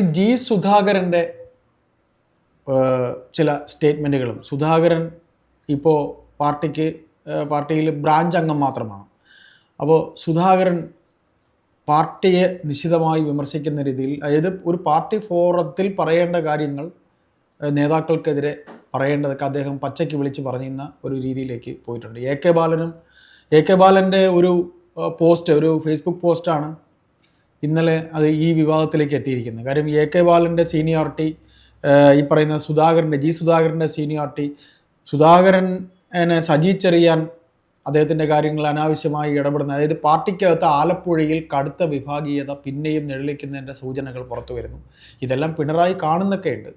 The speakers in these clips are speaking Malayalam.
ഈ ജി സുധാകരന്റെ ചില സ്റ്റേറ്റ്മെന്റുകളും സുധാകരൻ ഇപ്പോൾ പാർട്ടിക്ക് പാർട്ടിയിൽ ബ്രാഞ്ച് അംഗം മാത്രമാണ്. അപ്പോൾ സുധാകരൻ പാർട്ടിയെ നിശിതമായി വിമർശിക്കുന്ന രീതിയിൽ അതായത് ഒരു പാർട്ടി ഫോറത്തിൽ പറയേണ്ട കാര്യങ്ങൾ നേതാക്കൾക്കെതിരെ പറയേണ്ടതൊക്കെ അദ്ദേഹം പച്ചയ്ക്ക് വിളിച്ച് പറയുന്ന ഒരു രീതിയിലേക്ക് പോയിട്ടുണ്ട്. എ കെ ബാലനും എ കെ ബാലന്റെ ഒരു പോസ്റ്റ് ഒരു ഫേസ്ബുക്ക് പോസ്റ്റാണ് ഇന്നലെ അത് ഈ വിവാദത്തിലേക്ക് എത്തിയിരിക്കുന്നത് കാര്യം എ കെ ബാലന്റെ സീനിയോറിറ്റി ഈ പറയുന്ന സുധാകരന്റെ ജി സുധാകരന്റെ സീനിയോറിറ്റി സുധാകരനെ സജീച്ചെറിയാൻ അദ്ദേഹത്തിന്റെ കാര്യങ്ങൾ അനാവശ്യമായി ഇടപെടുന്ന അതായത് പാർട്ടിക്കകത്ത് ആലപ്പുഴയിൽ കടുത്ത വിഭാഗീയത പിന്നെയും നിഴലിക്കുന്നതിന്റെ സൂചനകൾ പുറത്തു വരുന്നു. ഇതെല്ലാം പിണറായി കാണുന്നൊക്കെയുണ്ട്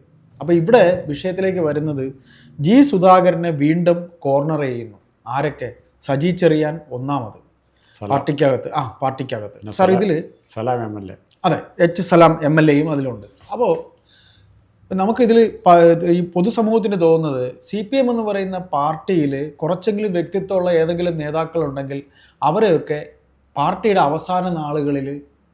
അപ്പോൾ ഇവിടെ വിഷയത്തിലേക്ക് വരുന്നത് ജി സുധാകരനെ വീണ്ടും കോർണർ ചെയ്യുന്നു. ആരൊക്കെ? സജി ചെറിയാൻ ഒന്നാമത്. പാർട്ടിക്കകത്ത്. ആ പാർട്ടിക്കകത്ത്. സാർ ഇതിൽ സലാം എം എൽ എ. അതെ എച്ച് സലാം എം എൽ എയും അതിലുണ്ട്. അപ്പോൾ നമുക്കിതിൽ ഈ പൊതുസമൂഹത്തിന് തോന്നുന്നത് സി പി എം എന്ന് പറയുന്ന പാർട്ടിയിൽ കുറച്ചെങ്കിലും വ്യക്തിത്വമുള്ള ഏതെങ്കിലും നേതാക്കളുണ്ടെങ്കിൽ അവരെയൊക്കെ പാർട്ടിയുടെ അവസാന നാളുകളിൽ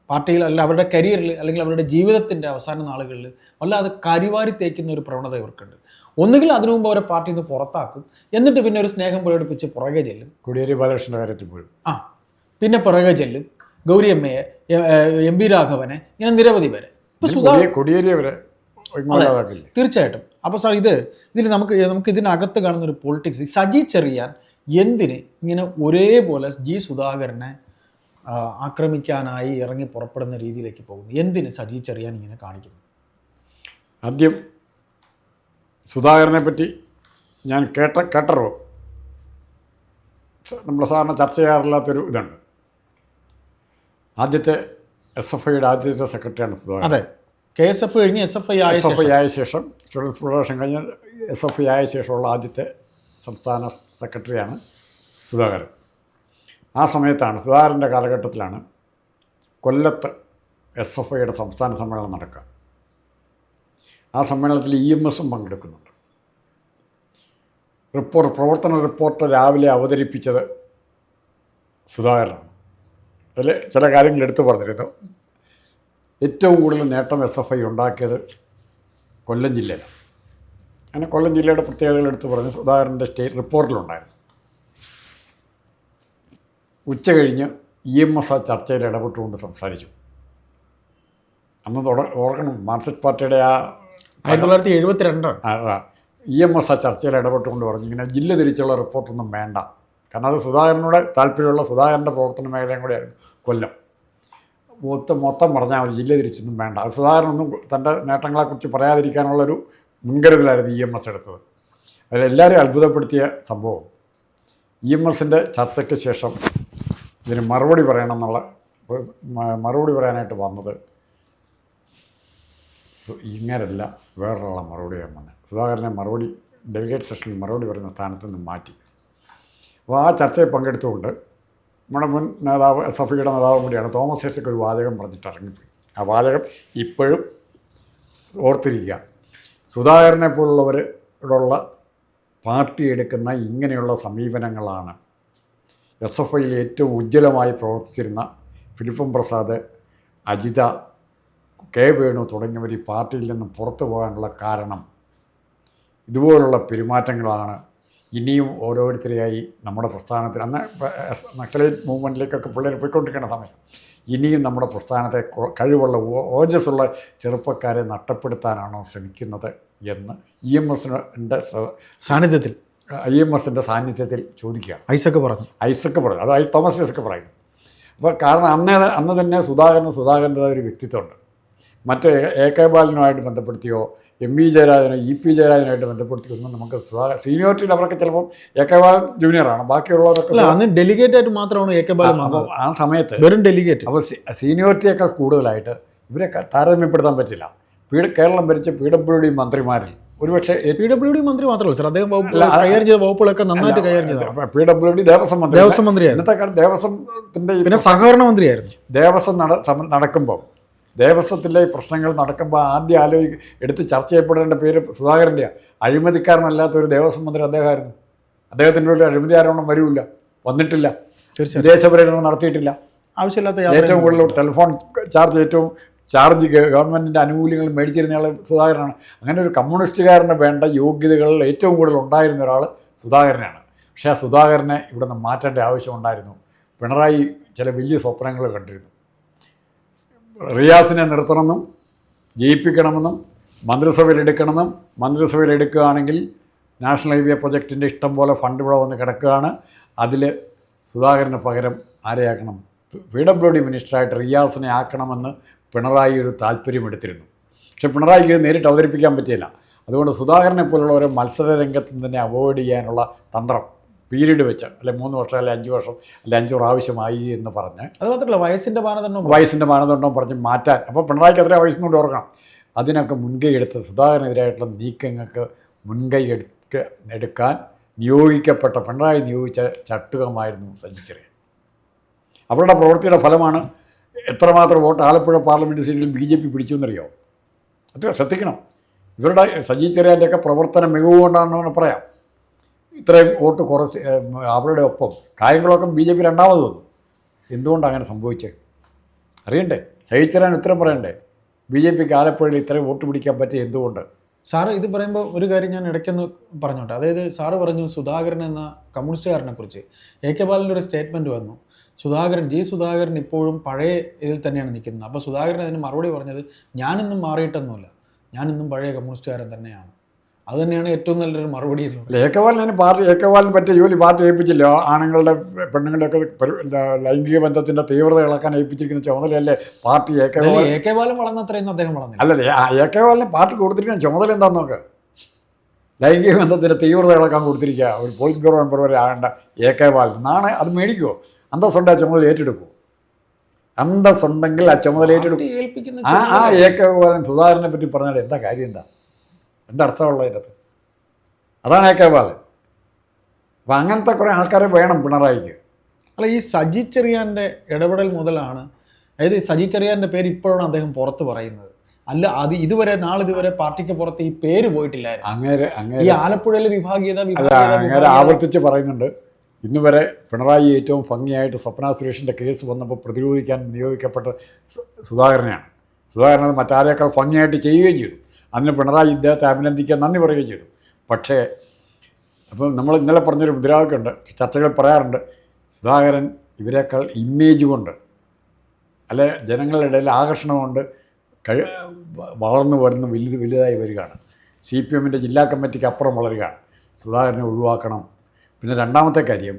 പാർട്ടിയിൽ അല്ല അവരുടെ കരിയറിൽ അല്ലെങ്കിൽ അവരുടെ ജീവിതത്തിന്റെ അവസാന നാളുകളിൽ വല്ലാതെ കരിവാരി തേക്കുന്ന ഒരു പ്രവണത ഇവർക്കുണ്ട്. ഒന്നുകിൽ അതിനു മുമ്പ് അവരെ പാർട്ടിയിൽ നിന്ന് പുറത്താക്കും എന്നിട്ട് പിന്നെ ഒരു സ്നേഹം പ്രകടിപ്പിച്ച് പുറകെ ചെല്ലും. കോടിയേരി ബാലകൃഷ്ണന്റെ കാര്യത്തിൽ പോലും. ആ പിന്നെ പിറകെ ചെല്ലും. ഗൗരി അമ്മയെ എ- വി രാഘവനെ ഇങ്ങനെ നിരവധി പേരെ. കൊടിയേരി ഇങ്ങോട്ടാക്കില്ലേ തീർച്ചയായിട്ടും. അപ്പോൾ സാർ ഇത് ഇതിൽ നമുക്ക് നമുക്ക് ഇതിനകത്ത് കാണുന്ന ഒരു പൊളിറ്റിക്സ് സജി ചെറിയാൻ എന്തിന് ഇങ്ങനെ ഒരേപോലെ ജി സുധാകരനെ ആക്രമിക്കാനായി ഇറങ്ങി പുറപ്പെടുന്ന രീതിയിലേക്ക് പോകുന്നു? എന്തിന് സജി ചെറിയാൻ ഇങ്ങനെ കാണിക്കുന്നു? ആദ്യം സുധാകരനെ പറ്റി ഞാൻ കേട്ട കേട്ടറിവ്. നമ്മൾ സാധാരണ ചർച്ച ചെയ്യാറില്ലാത്തൊരു ഇതുണ്ട്. ആദ്യത്തെ എസ് എഫ് ഐയുടെ ആദ്യത്തെ സെക്രട്ടറിയാണ് സുധാകരൻ. അതെ. കെ എസ് എഫ് കഴിഞ്ഞ് എസ് എഫ് ഐ ആയ എസ് എഫ് ഐ ആയ ശേഷം സ്റ്റുഡൻസ് ഫെഡറേഷൻ കഴിഞ്ഞ് എസ് എഫ് ഐ ആയ ശേഷമുള്ള ആദ്യത്തെ സംസ്ഥാന സെക്രട്ടറിയാണ് സുധാകരൻ. ആ സമയത്താണ് സുധാകരന്റെ കാലഘട്ടത്തിലാണ് കൊല്ലത്ത് എസ് എഫ് ഐയുടെ സംസ്ഥാന സമ്മേളനം നടക്കുക. ആ സമ്മേളനത്തിൽ ഇ എം എസും പങ്കെടുക്കുന്നുണ്ട്. റിപ്പോർട്ട് പ്രവർത്തന റിപ്പോർട്ട് രാവിലെ അവതരിപ്പിച്ചത് സുധാകരനാണ്. അതിൽ ചില കാര്യങ്ങൾ എടുത്തു പറഞ്ഞിരുന്നു. ഏറ്റവും കൂടുതൽ നേട്ടം എസ് എഫ് ഐ ഉണ്ടാക്കിയത് കൊല്ലം ജില്ലയിലാണ്. അങ്ങനെ കൊല്ലം ജില്ലയുടെ പ്രത്യേകതകൾ എടുത്തു പറഞ്ഞു സുധാകരന്റെ സ്റ്റേറ്റ് റിപ്പോർട്ടിലുണ്ടായിരുന്നു. ഉച്ച കഴിഞ്ഞ് ഇ എം എസ് ആ ചർച്ചയിൽ ഇടപെട്ടുകൊണ്ട് സംസാരിച്ചു. അന്ന് തുട ഓർക്കണം മാർക്സിസ്റ്റ് പാർട്ടിയുടെ ആ ആയിരത്തി തൊള്ളായിരത്തി എഴുപത്തിരണ്ടാണ്. ഇ എം എസ് ആ ചർച്ചയിൽ ഇടപെട്ടുകൊണ്ട് പറഞ്ഞു ഇങ്ങനെ ജില്ല തിരിച്ചുള്ള റിപ്പോർട്ടൊന്നും വേണ്ട. കാരണം അത് സുധാകരനോട് താല്പര്യമുള്ള സുധാകരന്റെ പ്രവർത്തന മേഖലയും കൂടെയായിരുന്നു കൊല്ലം. മൊത്തം മൊത്തം പറഞ്ഞാൽ ഒരു ജില്ല തിരിച്ചൊന്നും വേണ്ട. അത് സുധാകരനൊന്നും തന്റെ നേട്ടങ്ങളെക്കുറിച്ച് പറയാതിരിക്കാനുള്ളൊരു മുൻകരുതലായിരുന്നു ഇ എം എസ് എടുത്തത്. അതിലെല്ലാവരും അത്ഭുതപ്പെടുത്തിയ സംഭവം. ഇ എം എസിന്റെ ചർച്ചയ്ക്ക് ശേഷം ഇതിന് മറുപടി പറയണമെന്നുള്ള മറുപടി പറയാനായിട്ട് വന്നത് ഇങ്ങനെയല്ല വേറൊരാളെ മറുപടിയാണ് വന്നത് സുധാകരനെ മറുപടി ഡെലിഗേറ്റ് സെഷനിൽ മറുപടി പറയുന്ന സ്ഥാനത്ത് നിന്ന് മാറ്റി. അപ്പോൾ ആ ചർച്ചയിൽ പങ്കെടുത്തുകൊണ്ട് നമ്മുടെ മുൻ നേതാവ് എസ് എഫ് ഐയുടെ നേതാവ് കൂടിയാണ് തോമസ് ഐസക്ക് ഒരു വാചകം പറഞ്ഞിട്ട് ഇറങ്ങിപ്പോയി. ആ വാചകം ഇപ്പോഴും ഓർത്തിരിക്കുക. സുധാകരനെ പോലുള്ളവരോടുള്ള പാർട്ടി എടുക്കുന്ന ഇങ്ങനെയുള്ള സമീപനങ്ങളാണ് എസ് എഫ് ഐയിൽ ഏറ്റവും ഉജ്ജ്വലമായി പ്രവർത്തിച്ചിരുന്ന ഫിലിപ്പം പ്രസാദ് അജിത കെ വേണു തുടങ്ങിയവർ ഈ പാർട്ടിയിൽ നിന്ന് പുറത്തു പോകാനുള്ള കാരണം. ഇതുപോലുള്ള പെരുമാറ്റങ്ങളാണ് ഇനിയും ഓരോരുത്തരെയായി നമ്മുടെ പ്രസ്ഥാനത്തിൽ അന്ന് നക്സലൈറ്റ് മൂവ്മെന്റിലേക്കൊക്കെ പിള്ളേർ പോയിക്കൊണ്ടിരിക്കുന്ന സമയം. ഇനിയും നമ്മുടെ പ്രസ്ഥാനത്തെ കഴിവുള്ള ഓജസ്സുള്ള ചെറുപ്പക്കാരെ നഷ്ടപ്പെടുത്താനാണോ ശ്രമിക്കുന്നത് എന്ന് ഇ എം എസിന്റെ സാന്നിധ്യത്തിൽ. ഐ എം എസിന്റെ സാന്നിധ്യത്തിൽ ചോദിക്കുകയാണ്. ഐസക്ക് പറഞ്ഞു. ഐസക്ക് പറഞ്ഞു. അത് ഐസ് തോമസ് ഐസക്ക് പറയുന്നു. അപ്പോൾ കാരണം അന്നേ അന്ന് തന്നെ സുധാകരൻ സുധാകരന്റെതായ ഒരു വ്യക്തിത്വമുണ്ട്. മറ്റ് എ- കെ ബാലനുമായിട്ട് ബന്ധപ്പെടുത്തിയോ എം വി ജയരാജനോ ഇ പി ജയരാജനായിട്ട് ബന്ധപ്പെടുത്തിയോ ഒന്നും നമുക്ക് സീനിയോറിറ്റിയിൽ അവരൊക്കെ ചിലപ്പം എ കെ ബാലൻ ജൂനിയറാണ് ബാക്കിയുള്ളവരൊക്കെ അന്ന് ഡെലിഗേറ്റ് ആയിട്ട് മാത്രമാണ് എ കെ ബാലൻ അപ്പോൾ ആ സമയത്ത് വെറും ഡെലിഗേറ്റ്. അപ്പോൾ സീനിയോറിറ്റിയൊക്കെ കൂടുതലായിട്ട് ഇവരെ താരതമ്യപ്പെടുത്താൻ പറ്റില്ല. പീഡ കേരളം ഭരിച്ച പി ഡബ്ല്യു ഡി മന്ത്രിമാരിൽ ഒരുപക്ഷെ പി ഡബ്ല്യു ഡി മന്ത്രി മാത്രമല്ല സാർ. അദ്ദേഹം കൈകാര്യം ചെയ്ത വകുപ്പുകളൊക്കെ നന്നായിട്ട് കൈകാര്യം ചെയ്തതാണ്. പി ഡബ്ല്യു ഡി ദേവസ്വം മന്ത്രി ദേവസ്വം മന്ത്രിയായിരുന്നു. ഇന്നത്തെ കാലത്ത് ദേവസ്വത്തിന്റെ പിന്നെ സഹകരണ മന്ത്രിയായിരുന്നു. ദേവസ്വം നടക്കുമ്പോൾ ദേവസ്വത്തിലെ പ്രശ്നങ്ങൾ നടക്കുമ്പോൾ ആദ്യം ആലോചിക്ക എടുത്ത് ചർച്ച ചെയ്യപ്പെടേണ്ട പേര് സുധാകരന്റെയാണ് അഴിമതിക്കാരനല്ലാത്ത ഒരു ദേവസ്വം മന്ത്രി അദ്ദേഹമായിരുന്നു അദ്ദേഹത്തിന്റെ ഒരു അഴിമതി ആരോപണം വരില്ല. വന്നിട്ടില്ല. വിദേശ പര്യടനം നടത്തിയിട്ടില്ല. ആവശ്യമില്ലാത്ത ഏറ്റവും കൂടുതൽ ടെലിഫോൺ ചാർജ് ഏറ്റവും ചാർജ് ഗവൺമെന്റിന്റെ ആനുകൂല്യങ്ങൾ മേടിച്ചിരുന്ന ആൾ സുധാകരനാണ്. അങ്ങനെ ഒരു കമ്മ്യൂണിസ്റ്റുകാരന് വേണ്ട യോഗ്യതകൾ ഏറ്റവും കൂടുതൽ ഉണ്ടായിരുന്ന ഒരാൾ സുധാകരനാണ്. പക്ഷേ ആ സുധാകരനെ ഇവിടെ നിന്ന് മാറ്റേണ്ട ആവശ്യമുണ്ടായിരുന്നു പിണറായി ചില വലിയ സ്വപ്നങ്ങൾ കണ്ടിരുന്നു. റിയാസിനെ നിർത്തണമെന്നും ജയിപ്പിക്കണമെന്നും മന്ത്രിസഭയിൽ എടുക്കണമെന്നും മന്ത്രിസഭയിൽ എടുക്കുകയാണെങ്കിൽ നാഷണൽ ഹൈവേ പ്രൊജക്റ്റിന്റെ ഇഷ്ടം പോലെ ഫണ്ട് ഇവിടെ വന്ന് കിടക്കുകയാണ്. അതിൽ സുധാകരന് പകരം ആരെയാക്കണം? പി ഡബ്ല്യു ഡി മിനിസ്റ്ററായിട്ട് റിയാസിനെ ആക്കണമെന്ന് പിണറായി ഒരു താല്പര്യമെടുത്തിരുന്നു. പക്ഷെ പിണറായിക്ക് നേരിട്ട് അവതരിപ്പിക്കാൻ പറ്റിയില്ല. അതുകൊണ്ട് സുധാകരനെ പോലുള്ള ഒരു മത്സര രംഗത്ത് തന്നെ അവോയ്ഡ് ചെയ്യാനുള്ള തന്ത്രം പീരീഡ് വെച്ച് അല്ലെ മൂന്ന് വർഷം അല്ലെ അഞ്ച് വർഷം അല്ലെ അഞ്ച് പ്രാവശ്യമായി എന്ന് പറഞ്ഞ് അത് മാത്രമല്ല വയസ്സിന്റെ മാനദണ്ഡം വയസ്സിന്റെ മാനദണ്ഡം പറഞ്ഞ് മാറ്റാൻ. അപ്പോൾ പിണറായിക്ക് എത്ര വയസ്സിനോട് ഓർക്കണം. അതിനൊക്കെ മുൻകൈ എടുത്ത് സുധാകരനെതിരായിട്ടുള്ള നീക്കങ്ങൾക്ക് മുൻകൈ എടുക്ക എടുക്കാൻ നിയോഗിക്കപ്പെട്ട പിണറായി നിയോഗിച്ച ചട്ടുകമായിരുന്നു സജി ചെറിയാൻ. അവരുടെ പ്രവൃത്തിയുടെ ഫലമാണ് എത്രമാത്രം വോട്ട് ആലപ്പുഴ പാർലമെന്റ് സീറ്റിൽ ബി ജെ പി പിടിച്ചു എന്നറിയോ അത് ശ്രദ്ധിക്കണം. ഇവരുടെ സജി ചെറിയാന്റെയൊക്കെ പ്രവർത്തന മികവ് കൊണ്ടാണെന്ന് പറയാം. ഇത്രയും വോട്ട് കുറച്ച് അവരുടെ ഒപ്പം. കായംകുളമൊക്കെ ബി ജെ പി രണ്ടാമത് വന്നു. എന്തുകൊണ്ടാണ് അങ്ങനെ സംഭവിച്ചത് അറിയണ്ടേ? സഹിച്ചരാൻ ഉത്തരം പറയണ്ടേ? ബി ജെ പിക്ക് ആലപ്പുഴയിൽ ഇത്രയും വോട്ട് പിടിക്കാൻ പറ്റിയ എന്തുകൊണ്ട്? സാറ് ഇത് പറയുമ്പോൾ ഒരു കാര്യം ഞാൻ ഇടയ്ക്കൊന്ന് പറഞ്ഞോട്ടെ. അതായത് സാറ് പറഞ്ഞു സുധാകരൻ എന്ന കമ്മ്യൂണിസ്റ്റുകാരനെ കുറിച്ച്. എ കെ ബാലന്റെ ഒരു സ്റ്റേറ്റ്മെന്റ് വന്നു. സുധാകരൻ ജി സുധാകരൻ ഇപ്പോഴും പഴയ ഇതിൽ തന്നെയാണ് നിൽക്കുന്നത്. അപ്പോൾ സുധാകരൻ അതിന് മറുപടി പറഞ്ഞത് ഞാനിന്നും മാറിയിട്ടൊന്നുമില്ല. ഞാനിന്നും പഴയ കമ്മ്യൂണിസ്റ്റുകാരൻ തന്നെയാണ്. അത് തന്നെയാണ് ഏറ്റവും നല്ലൊരു മറുപടി ഏക്കവാലിന് പാർട്ടി ഏക്കവാലിന് പറ്റിയ ജോലി പാർട്ടി ഏൽപ്പിച്ചില്ല. ആണുങ്ങളുടെ പെണ്ണുങ്ങളുടെയൊക്കെ ലൈംഗിക ബന്ധത്തിന്റെ തീവ്രത ഇളക്കാൻ ഏൽപ്പിച്ചിരിക്കുന്ന ചുമതലയല്ലേ പാർട്ടി ഏക്കവാൽ ബാലൻ വളർന്നത്രയൊന്നും അദ്ദേഹം വളർന്നു അല്ലല്ലേ ഏക്കവാലിന് പാർട്ടി കൊടുത്തിരിക്കുന്ന ചുമതല എന്താന്ന് നോക്ക്. ലൈംഗിക ബന്ധത്തിന്റെ തീവ്രത ഇളക്കാൻ കൊടുത്തിരിക്കുക. ഒരു പോളിറ്റ് ബ്യൂറോ മെമ്പർ വരെ ആകേണ്ട ഏക്കവാൽ നാളെ അത് മേടിക്കുമോ അന്തസ്സുണ്ട് ആ ചുമതല ഏറ്റെടുക്കുമോ അന്തസ്സുണ്ടെങ്കിൽ ആ ചുമതല ഏറ്റെടുക്കും. ആ ആ ഏക്കഗോപാലൻ സുധാകരനെ പറ്റി പറഞ്ഞാൽ എന്താ കാര്യം എന്താ? എന്താ അർത്ഥമുള്ളത് അതിനകത്ത് അതാണ് ഏക്കഗോപാലൻ അപ്പം അങ്ങനത്തെ കുറേ ആൾക്കാരെ വേണം പിണറായിക്ക്. അല്ല ഈ സജി ചെറിയാന്റെ ഇടപെടൽ മുതലാണ് അതായത് സജി ചെറിയാന്റെ പേര് ഇപ്പോഴാണ് അദ്ദേഹം പുറത്ത് പറയുന്നത്. അല്ല അത് ഇതുവരെ നാളിതുവരെ പാർട്ടിക്ക് പുറത്ത് ഈ പേര് പോയിട്ടില്ലായിരുന്നു. അങ്ങനെ ഈ അങ്ങേരെ ആലപ്പുഴയിലെ വിഭാഗീയത അങ്ങനെ ആവർത്തിച്ച് പറയുന്നുണ്ട്. ഇന്ന് വരെ പിണറായി ഏറ്റവും ഭംഗിയായിട്ട് സ്വപ്ന സുരേഷിന്റെ കേസ് വന്നപ്പോൾ പ്രതിരോധിക്കാൻ നിയോഗിക്കപ്പെട്ട സുധാകരനെയാണ്. സുധാകരൻ അത് മറ്റാരേക്കാൾ ഭംഗിയായിട്ട് ചെയ്യുകയും ചെയ്തു. അതിന് പിണറായി ഇദ്ദേഹത്തെ അഭിനന്ദിക്കാൻ നന്ദി പറയുകയും ചെയ്തു. പക്ഷേ അപ്പം നമ്മൾ ഇന്നലെ പറഞ്ഞൊരു മുദ്രാവാക്യമുണ്ട് ചർച്ചകൾ പറയാറുണ്ട്. സുധാകരൻ ഇവരെക്കാൾ ഇമേജ് കൊണ്ട് അല്ലെ ജനങ്ങളുടെ ഇടയിൽ ആകർഷണം കൊണ്ട് കഴി വളർന്നു വരുന്ന വലുത് വലുതായി വരികയാണ്. സി പി എമ്മിന്റെ ജില്ലാ കമ്മിറ്റിക്ക് അപ്പുറം വളരുകയാണ്. സുധാകരനെ ഒഴിവാക്കണം. പിന്നെ രണ്ടാമത്തെ കാര്യം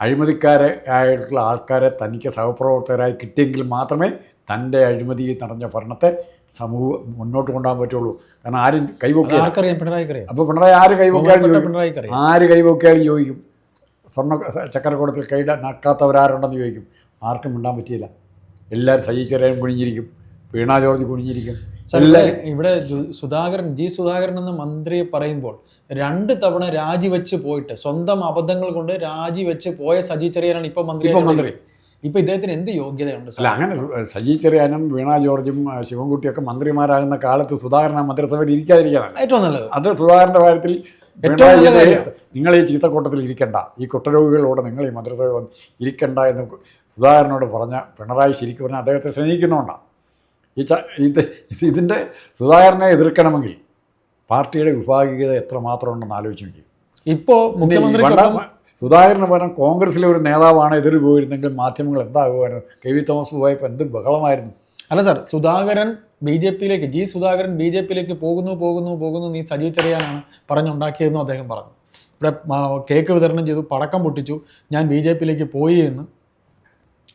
അഴിമതിക്കാരെ ആയിട്ടുള്ള ആൾക്കാരെ തനിക്ക് സഹപ്രവർത്തകരായി കിട്ടിയെങ്കിൽ മാത്രമേ തന്റെ അഴിമതി നടന്ന ഭരണത്തെ സമൂഹം മുന്നോട്ട് കൊണ്ടുപോകാൻ പറ്റുള്ളൂ. കാരണം ആരും അത് അപ്പൊ ആർക്കറിയാം അറിയാം അപ്പോൾ പിണറായി ആര് അറിയാം ആര് കൈവക്കാലും ചോദിക്കും. സ്വർണ ചക്കരക്കൂടത്തിൽ കൈട നക്കാത്തവരാരുണ്ടെന്ന് ചോദിക്കും. ആർക്കും മിണ്ടാൻ പറ്റിയില്ല. എല്ലാവരും സജീശ്വരൻ കുനിഞ്ഞിരിക്കും. വീണ ജോർജ് കുനിഞ്ഞിരിക്കും. ഇവിടെ സുധാകരൻ ജി സുധാകരൻ എന്ന മന്ത്രിയെ പറയുമ്പോൾ രണ്ട് തവണ രാജിവെച്ച് പോയിട്ട് സ്വന്തം അബദ്ധങ്ങൾ കൊണ്ട് രാജിവെച്ച് പോയ സജി ചെറിയാനാണ് ഇപ്പൊ മന്ത്രി ഇപ്പൊ മന്ത്രി. ഇപ്പൊ ഇദ്ദേഹത്തിന് എന്ത് യോഗ്യതയുണ്ട് അല്ല അങ്ങനെ സജി ചെറിയാനും വീണ ജോർജും ശിവൻകുട്ടിയൊക്കെ മന്ത്രിമാരാകുന്ന കാലത്ത് സുധാകരൻ മന്ത്രിസഭയിൽ ഇരിക്കാതിരിക്കാനല്ല ഏറ്റവും നല്ലത് അത് സുധാകരന്റെ കാര്യത്തിൽ. നിങ്ങൾ ഈ ചീത്തക്കൂട്ടത്തിൽ ഇരിക്കണ്ട. ഈ കുട്ടരോഗികളോട് നിങ്ങൾ ഈ മന്ത്രിസഭ ഇരിക്കണ്ട എന്ന് സുധാകരനോട് പറഞ്ഞ പിണറായി ശരിക്കും പറഞ്ഞാൽ അദ്ദേഹത്തെ സ്നേഹിക്കുന്നതുകൊണ്ടാണ് ഈ ച ഇത് ഇത് ഇതിന്റെ സുധാകരനെ എതിർക്കണമെങ്കിൽ പാർട്ടിയുടെ വിഭാഗീയത എത്രമാത്രം ഉണ്ടെന്ന് ആലോചിച്ചു നോക്കി ഇപ്പോൾ മുഖ്യമന്ത്രിക്കൊപ്പം സുധാകരന് പകരം കോൺഗ്രസ്സിലെ ഒരു നേതാവാണ് എതിർ പോയിരുന്നെങ്കിൽ മാധ്യമങ്ങൾ എന്താകുമായിരുന്നു? കെ വി തോമസ് പോയപ്പോൾ എന്ത് ബഹളമായിരുന്നു. അല്ല സാർ സുധാകരൻ ബി ജെ പിയിലേക്ക് ജി സുധാകരൻ ബി ജെ പിയിലേക്ക് പോകുന്നു പോകുന്നു പോകുന്നു നീ സജീവ് ചെറിയാനാണ് പറഞ്ഞുണ്ടാക്കിയതെന്നും അദ്ദേഹം പറഞ്ഞു. ഇവിടെ കേക്ക് വിതരണം ചെയ്തു പടക്കം പൊട്ടിച്ചു ഞാൻ ബി ജെ പിയിലേക്ക് പോയി എന്ന്.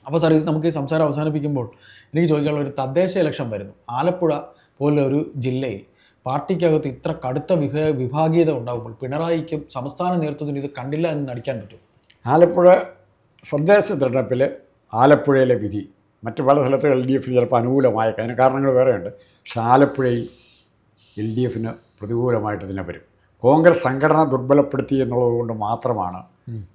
അപ്പോൾ സാർ ഇത് നമുക്ക് ഈ സംസാരം അവസാനിപ്പിക്കുമ്പോൾ എനിക്ക് ചോദിക്കാനുള്ള ഒരു തദ്ദേശ ഇലക്ഷൻ വരുന്നു. ആലപ്പുഴ പോലുള്ള ഒരു ജില്ലയിൽ പാർട്ടിക്കകത്ത് ഇത്ര കടുത്ത വിഭ വിഭാഗീയത ഉണ്ടാകുമ്പോൾ പിണറായിക്കും സംസ്ഥാന നേതൃത്വത്തിന് ഇത് കണ്ടില്ല എന്ന് നടിക്കാൻ പറ്റും ആലപ്പുഴ സ്വദേശ തിരഞ്ഞെടുപ്പിൽ ആലപ്പുഴയിലെ വിധി. മറ്റു പല സ്ഥലത്ത് എൽ ഡി എഫിന് ചിലപ്പോൾ അനുകൂലമായേക്കാം അതിന് കാരണങ്ങൾ വേറെയുണ്ട്. പക്ഷെ ആലപ്പുഴയിൽ എൽ ഡി എഫിന് പ്രതികൂലമായിട്ട് തന്നെ വരും. കോൺഗ്രസ് സംഘടന ദുർബലപ്പെടുത്തി എന്നുള്ളത് കൊണ്ട് മാത്രമാണ്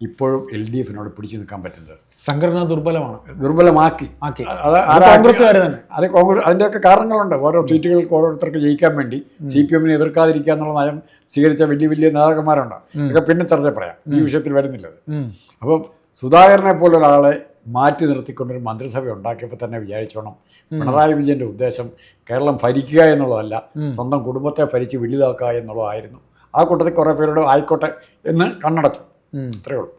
ഇപ്പോഴും എൽ ഡി എഫിനോട് പിടിച്ചു നിൽക്കാൻ പറ്റുന്നത്. സംഘടന ദുർബലമാണ്. ദുർബലമാക്കി. ആക്കി. കോൺഗ്രസ്സുകാർ തന്നെ. അത് കോൺഗ്രസ് അതിന്റെയൊക്കെ കാരണങ്ങളുണ്ട്. ഓരോ സീറ്റുകൾക്ക് ഓരോരുത്തർക്ക് ജയിക്കാൻ വേണ്ടി സി പി എമ്മിനെ എതിർക്കാതിരിക്കുക എന്നുള്ള നയം സ്വീകരിച്ച വലിയ വലിയ നേതാക്കന്മാരുണ്ട്. ഇതൊക്കെ പിന്നെ ചർച്ച പറയാം. ഈ വിഷയത്തിൽ വരുന്നില്ലത്. അപ്പം സുധാകരനെ പോലെ ഒരാളെ മാറ്റി നിർത്തിക്കൊണ്ടൊരു മന്ത്രിസഭ ഉണ്ടാക്കിയപ്പോൾ തന്നെ വിചാരിച്ചോണം. പിണറായി വിജയന്റെ ഉദ്ദേശം കേരളം ഭരിക്കുക എന്നുള്ളതല്ല സ്വന്തം കുടുംബത്തെ ഭരിച്ച് വലുതാക്കുക എന്നുള്ളതായിരുന്നു. ആ കൂട്ടത്തിൽ കുറേ പേരോട് ആയിക്കോട്ടെ എന്ന് കണ്ണടച്ചു. ഉം. അത്രയേ ഉള്ളൂ